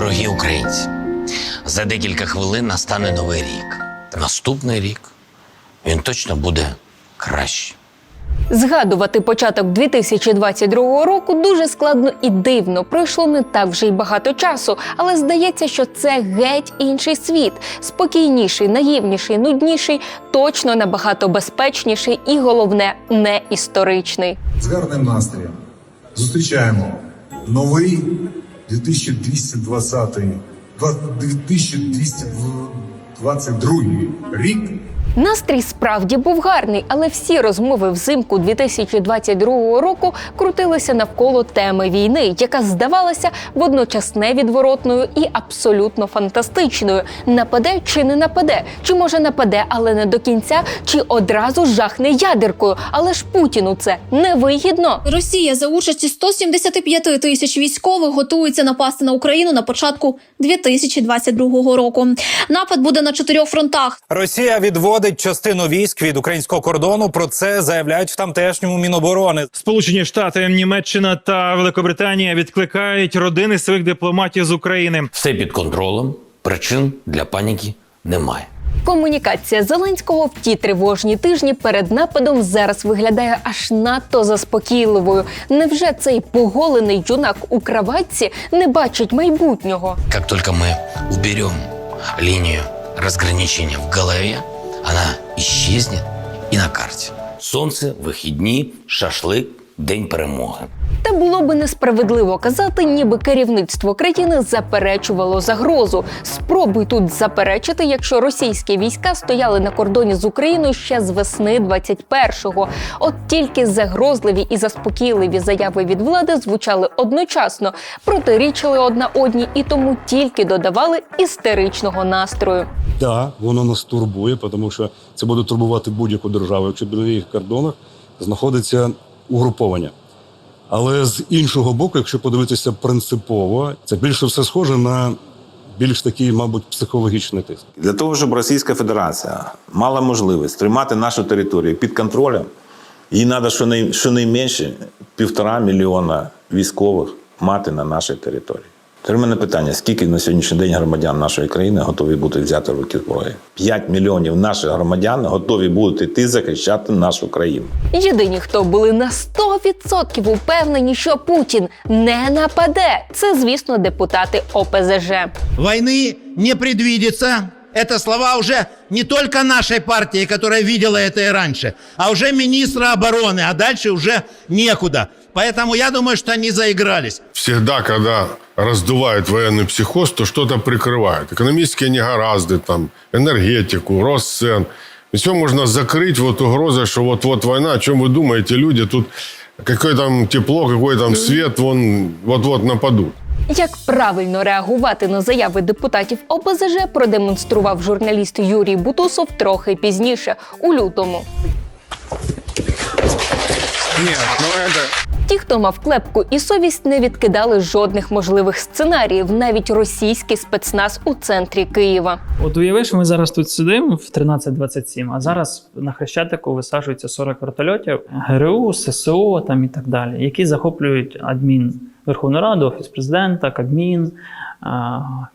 Дорогі українці, за декілька хвилин настане новий рік. Наступний рік він точно буде краще. Згадувати початок 2022 року дуже складно і дивно. Пройшло не так вже й багато часу, але здається, що це геть інший світ, спокійніший, наївніший, нудніший, точно набагато безпечніший і головне не історичний. з гарним настроєм. Зустрічаємо новий 2220 два- 2222 рік. Настрій справді був гарний, але всі розмови взимку 2022 року крутилися навколо теми війни, яка здавалася водночас невідворотною і абсолютно фантастичною. Нападе чи не нападе? Чи може нападе, але не до кінця, чи одразу жахне ядеркою? Але ж Путіну це невигідно. Росія за участі 175 тисяч військових готується напасти на Україну на початку 2022 року. Напад буде на чотирьох фронтах. Росія відводить частину військ від українського кордону. Про це заявляють в тамтешньому міноборони. Сполучені Штати, Німеччина та Великобританія відкликають родини своїх дипломатів з України. Все під контролем, причин для паніки немає. Комунікація Зеленського в ті тривожні тижні перед нападом зараз виглядає аж надто заспокійливою. Невже цей поголений юнак у краватці не бачить майбутнього? Как только мы уберем линию разграничения в голове, она исчезнет и на карте. Солнце, выходні, шашлик, день перемоги. Та було би несправедливо казати, ніби керівництво країни заперечувало загрозу. Спробуй тут заперечити, якщо російські війська стояли на кордоні з Україною ще з весни 21-го. От тільки загрозливі і заспокійливі заяви від влади звучали одночасно, протирічили одна одній і тому тільки додавали істеричного настрою. Да, воно нас турбує, тому що це буде турбувати будь-яку державу, якщо біля їх кордонах знаходиться угруповання. Але з іншого боку, якщо подивитися принципово, це більше все схоже на більш такий, мабуть, психологічний тиск. Для того, щоб Російська Федерація мала можливість тримати нашу територію під контролем, їй треба щонай, щонайменше півтора мільйона військових мати на нашій території. Тепер в мене питання: скільки на сьогоднішній день громадян нашої країни готові бути взяти в руки зброї? 5 мільйонів наших громадян готові будуть йти захищати нашу країну. Єдині, хто були на 100% упевнені, що Путін не нападе, це звісно депутати ОПЗЖ. Войны не предвидится. Это слова уже не только нашей партии, которая видела это и раньше, а уже министра обороны, а дальше уже некуда. Поэтому я думаю, что они заигрались. всегда, когда раздувают военный психоз, то что-то прикрывают. Экономические негаразды, там, энергетику, рост цен. Все можно закрыть вот угрозой, что вот-вот война. О чем вы думаете, люди? Тут какое там тепло, какой там свет, вон вот-вот нападут. Як правильно реагувати на заяви депутатів ОПЗЖ, продемонстрував журналіст Юрій Бутусов трохи пізніше, у лютому. Ті, хто мав клепку і совість, не відкидали жодних можливих сценаріїв, навіть російський спецназ у центрі Києва. От уявиш, ми зараз тут сидимо в 13.27, а зараз на Хрещатику висаджується 40 вертольотів ГРУ, ССО там і так далі, які захоплюють адмін Верховну Раду, Офіс президента, Кабмін,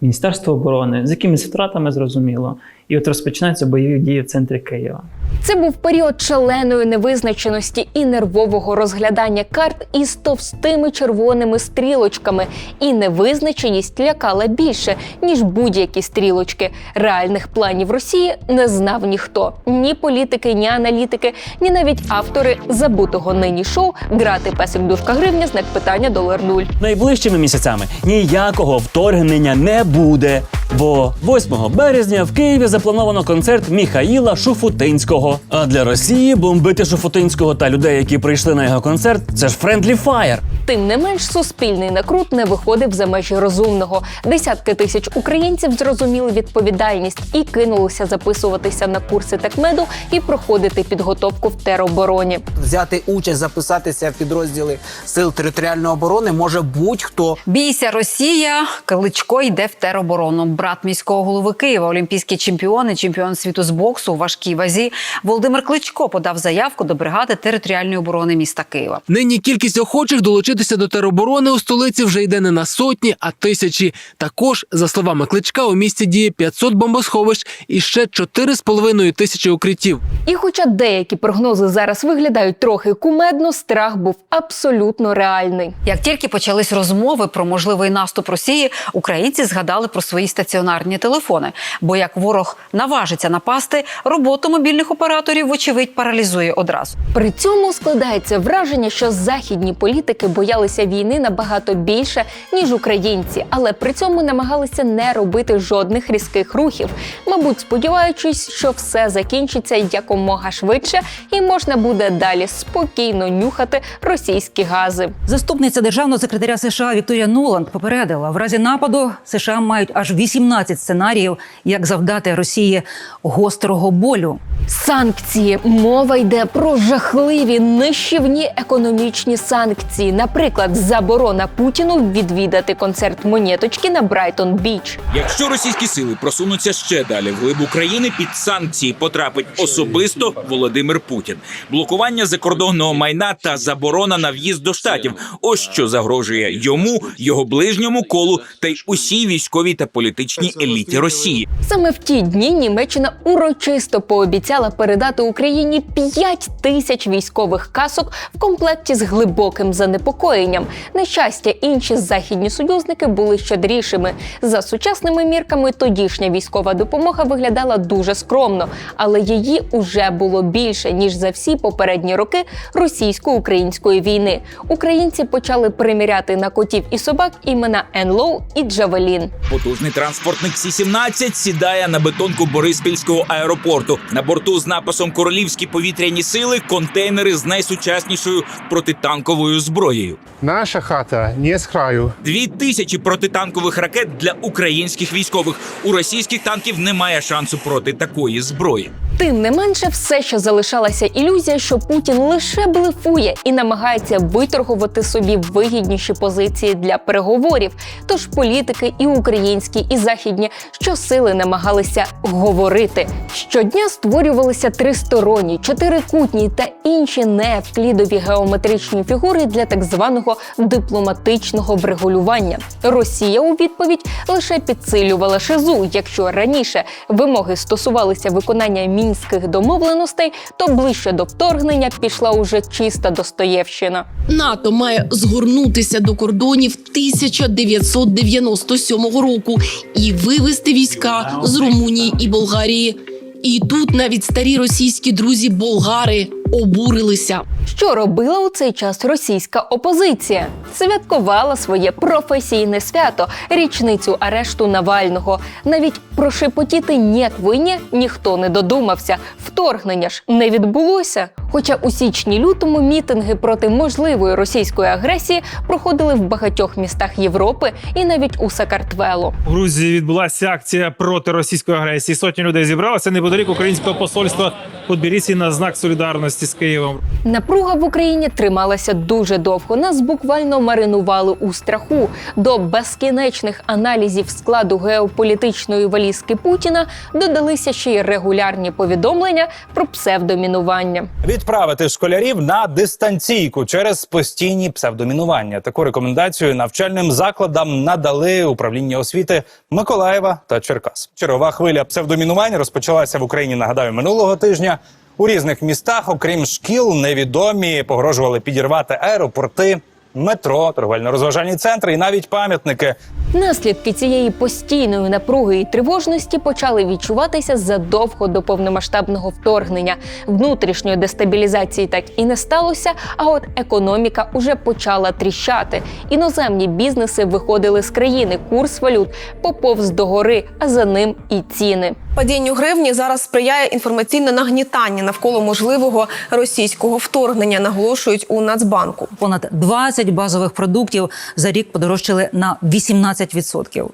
Міністерство оборони, з якимись втратами зрозуміло. І от розпочинаються бойові дії в центрі Києва. Це був період шаленої невизначеності і нервового розглядання карт із товстими червоними стрілочками. І невизначеність лякала більше, ніж будь-які стрілочки. Реальних планів Росії не знав ніхто: ні політики, ні аналітики, ні навіть автори забутого нині шоу Грати песик дужка гривня знак питання долар нуль. Найближчими місяцями ніякого вторгнення не буде. Бо 8 березня в Києві заплановано концерт Міхаїла Шуфутинського. А для Росії бомбити Шуфутинського та людей, які прийшли на його концерт, це ж френдлі фаєр. Тим не менш, суспільний накрут не виходив за межі розумного. Десятки тисяч українців зрозуміли відповідальність і кинулися записуватися на курси такмеду і проходити підготовку в теробороні. взяти участь, записатися в підрозділи сил територіальної оборони може будь-хто. Бійся Росія. Кличко йде в тероборону. Брат міського голови Києва, олімпійський чемпіон і чемпіон світу з боксу у важкій вазі. Володимир Кличко подав заявку до бригади територіальної оборони міста Києва. Нині кількість охочих долучитися до тероборони у столиці вже йде не на сотні, а тисячі. Також, за словами Кличка, у місті діє 500 бомбосховищ і ще 4,5 тисячі укриттів. І хоча деякі прогнози зараз виглядають трохи кумедно, страх був абсолютно реальний. Як тільки почались розмови про можливий наступ Росії, українці згадали про свої стаціонарні телефони. Бо як ворог наважиться напасти, роботу мобільних операторів, вочевидь, паралізує одразу. При цьому складається враження, що західні політики боялися війни набагато більше ніж українці, але при цьому намагалися не робити жодних різких рухів, мабуть, сподіваючись, що все закінчиться якомога швидше, і можна буде далі спокійно нюхати російські гази. Заступниця державного секретаря США Вікторія Нуланд попередила, в разі нападу США мають аж 18 сценаріїв, як завдати Росії гострого болю. Санкції мова йде про жахливі нищівні економічні санкції, наприклад, заборона Путіну відвідати концерт монеточки на Брайтон Біч. Якщо російські сили просунуться ще далі в глиб України, під санкції потрапить особисто Володимир Путін. Блокування закордонного майна та заборона на в'їзд до штатів. Ось що загрожує йому, його ближньому колу та й усій військовій та політичній еліті Росії. Саме в ті дні Німеччина урочисто пообіцяла передати Україні 5 тисяч військових касок в комплекті з глибоким занепокоєнням. На щастя, інші західні союзники були щедрішими. За сучасними мірками тодішня військова допомога виглядала дуже скромно, але її уже було більше ніж за всі попередні роки російсько-української війни. Українці почали приміряти на котів і собак імена Енлоу і Джавелін. Потужний транспортник Сі-17 сідає на бетонку Бориспільського аеропорту. На борту з написом Королівські повітряні сили контейнери з найсучаснішою протитанковою зброєю. Наша хата не з краю. Дві тисячі протитанкових ракет для українських військових. У російських танків немає шансу проти такої зброї. Тим не менше, все ще залишалася ілюзія, що Путін лише блефує і намагається виторгувати собі вигідніші позиції для переговорів. Тож політики і українські, і західні щосили намагалися говорити. Щодня створювалися тристоронні, чотирикутні та інші неевклідові геометричні фігури для так званого дипломатичного врегулювання. Росія у відповідь лише підсилювала шизу. Якщо раніше вимоги стосувалися виконання мінських домовленостей, то ближче до вторгнення пішла уже чиста Достоєвщина. НАТО має згорнутися до кордонів 1997 року і вивести війська з Румунії і Болгарії. І тут навіть старі російські друзі болгари обурилися. Що робила у цей час російська опозиція? Святкувала своє професійне свято, річницю арешту Навального. Навіть прошепотіти «нєт вині ніхто не додумався. Вторгнення ж не відбулося. Хоча у січні-лютому мітинги проти можливої російської агресії проходили в багатьох містах Європи і навіть у Сакартвело. У Грузії відбулася акція проти російської агресії. Сотні людей зібралися неподалік українського посольства у Тбілісі на знак солідарності з Києвом. Напруга в Україні трималася дуже довго. Нас буквально маринували у страху. До безкінечних аналізів складу геополітичної валізки Путіна додалися ще й регулярні повідомлення про псевдомінування. Відправити школярів на дистанційку через постійні псевдомінування. Таку рекомендацію навчальним закладам надали управління освіти Миколаєва та Черкас. Чергова хвиля псевдомінувань розпочалася в Україні. Нагадаю, минулого тижня. У різних містах, окрім шкіл, невідомі погрожували підірвати аеропорти, метро, торговельно-розважальні центри і навіть пам'ятники. Наслідки цієї постійної напруги і тривожності почали відчуватися задовго до повномасштабного вторгнення. Внутрішньої дестабілізації так і не сталося. А от економіка уже почала тріщати. Іноземні бізнеси виходили з країни. Курс валют поповз догори, а за ним і ціни. Падінню гривні зараз сприяє інформаційне нагнітання навколо можливого російського вторгнення, наголошують у Нацбанку. Понад 20 базових продуктів за рік подорожчали на 18%.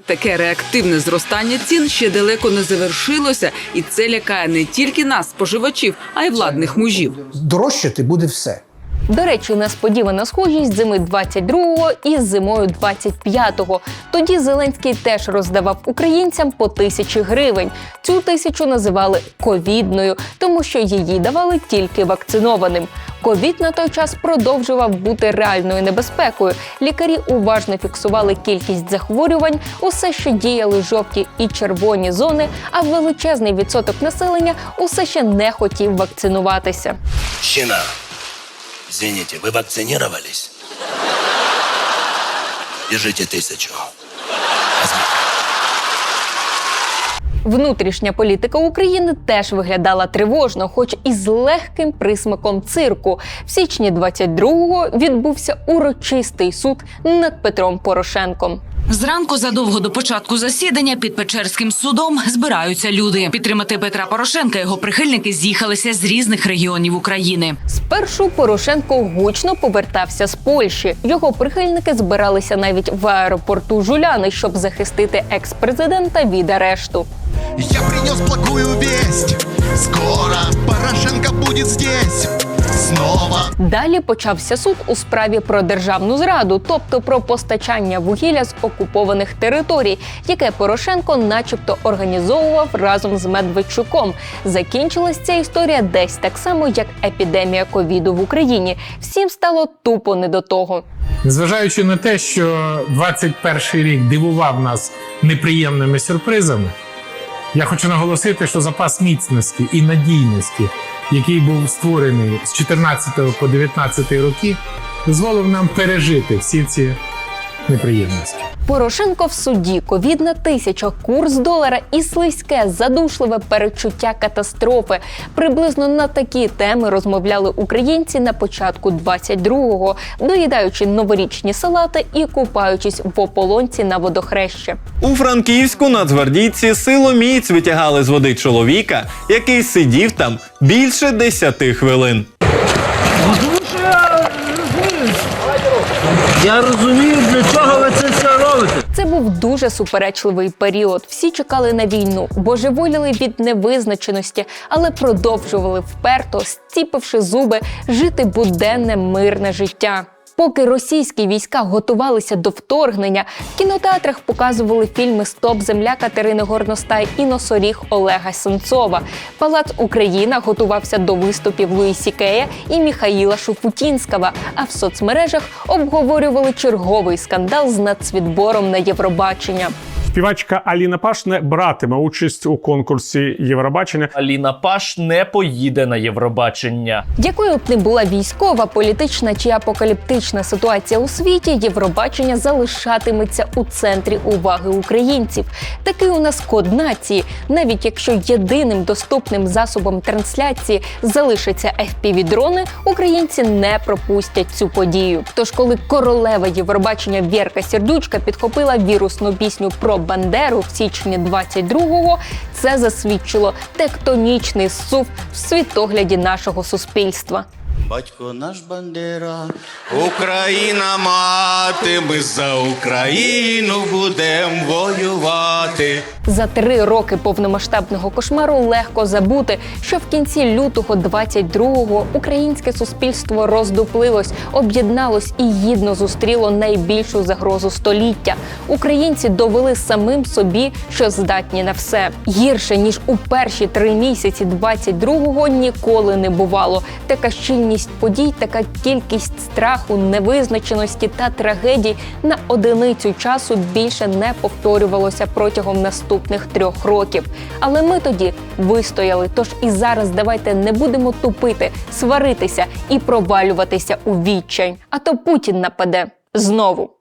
Таке реактивне зростання цін ще далеко не завершилося, і це лякає не тільки нас, споживачів, а й владних мужів. Дорожчати буде все. До речі, несподівана схожість зими 22-го із зимою 25-го. Тоді Зеленський теж роздавав українцям по тисячі гривень. Цю тисячу називали ковідною, тому що її давали тільки вакцинованим. Ковід на той час продовжував бути реальною небезпекою. Лікарі уважно фіксували кількість захворювань, усе ще діяли жовті і червоні зони, а величезний відсоток населення усе ще не хотів вакцинуватися. Мужчина, извините, вы вакцинировались? Держите тысячу. Внутрішня політика України теж виглядала тривожно, хоч і з легким присмаком цирку. В січні 22-го відбувся урочистий суд над Петром Порошенком. Зранку задовго до початку засідання під Печерським судом збираються люди. Підтримати Петра Порошенка його прихильники з'їхалися з різних регіонів України. Спершу Порошенко гучно повертався з Польщі. Його прихильники збиралися навіть в аеропорту Жуляни, щоб захистити екс-президента від арешту. Я принес плохую весть. Скоро Порошенко будет здесь. Снова. Далі почався суд у справі про державну зраду, тобто про постачання вугілля з окупованих територій, яке Порошенко, начебто, організовував разом з Медведчуком. Закінчилась ця історія десь так само, як епідемія ковіду в Україні. Всім стало тупо не до того. Незважаючи на те, що 21 рік дивував нас неприємними сюрпризами, я хочу наголосити, що запас міцності і надійності, який був створений з 14 по 19 роки, дозволив нам пережити всі ці неприємності. Порошенко в суді, ковідна тисяча, курс долара і слизьке, задушливе перечуття катастрофи. Приблизно на такі теми розмовляли українці на початку 22-го, доїдаючи новорічні салати і купаючись в ополонці на водохрещі. У Франківську нацгвардійці силоміць витягали з води чоловіка, який сидів там більше 10 хвилин. Я розумію, для чого ви це все робите. Це був дуже суперечливий період. Всі чекали на війну, божеволіли від невизначеності, але продовжували вперто, стіпивши зуби, жити буденне мирне життя. Поки російські війська готувалися до вторгнення, в кінотеатрах показували фільми Стоп земля Катерини Горностай і Носоріг Олега Сенцова. Палац Україна готувався до виступів Луїсі Кея і Міхаїла Шуфутінського. А в соцмережах обговорювали черговий скандал з нацвідбором на Євробачення. Співачка Аліна Паш не братиме участь у конкурсі Євробачення. Аліна Паш не поїде на Євробачення. Якою б не була військова, політична чи апокаліптична ситуація у світі, Євробачення залишатиметься у центрі уваги українців. Такий у нас код нації. Навіть якщо єдиним доступним засобом трансляції залишаться FPV-дрони, українці не пропустять цю подію. Тож, коли королева Євробачення Вєрка Сердючка підхопила вірусну пісню про Бандеру в січні 22-го, це засвідчило тектонічний сув в світогляді нашого суспільства. Батько наш Бандера, Україна мати, ми за Україну будемо воювати. За три роки повномасштабного кошмару легко забути, що в кінці лютого 22-го українське суспільство роздуплилось, об'єдналось і гідно зустріло найбільшу загрозу століття. Українці довели самим собі, що здатні на все гірше ніж у перші три місяці 22-го ніколи не бувало. Така щільність подій, така кількість страху, невизначеності та трагедій на одиницю часу більше не повторювалося протягом наступних трьох років. Але ми тоді вистояли. Тож і зараз давайте не будемо тупити, сваритися і провалюватися у відчай. А то Путін нападе знову.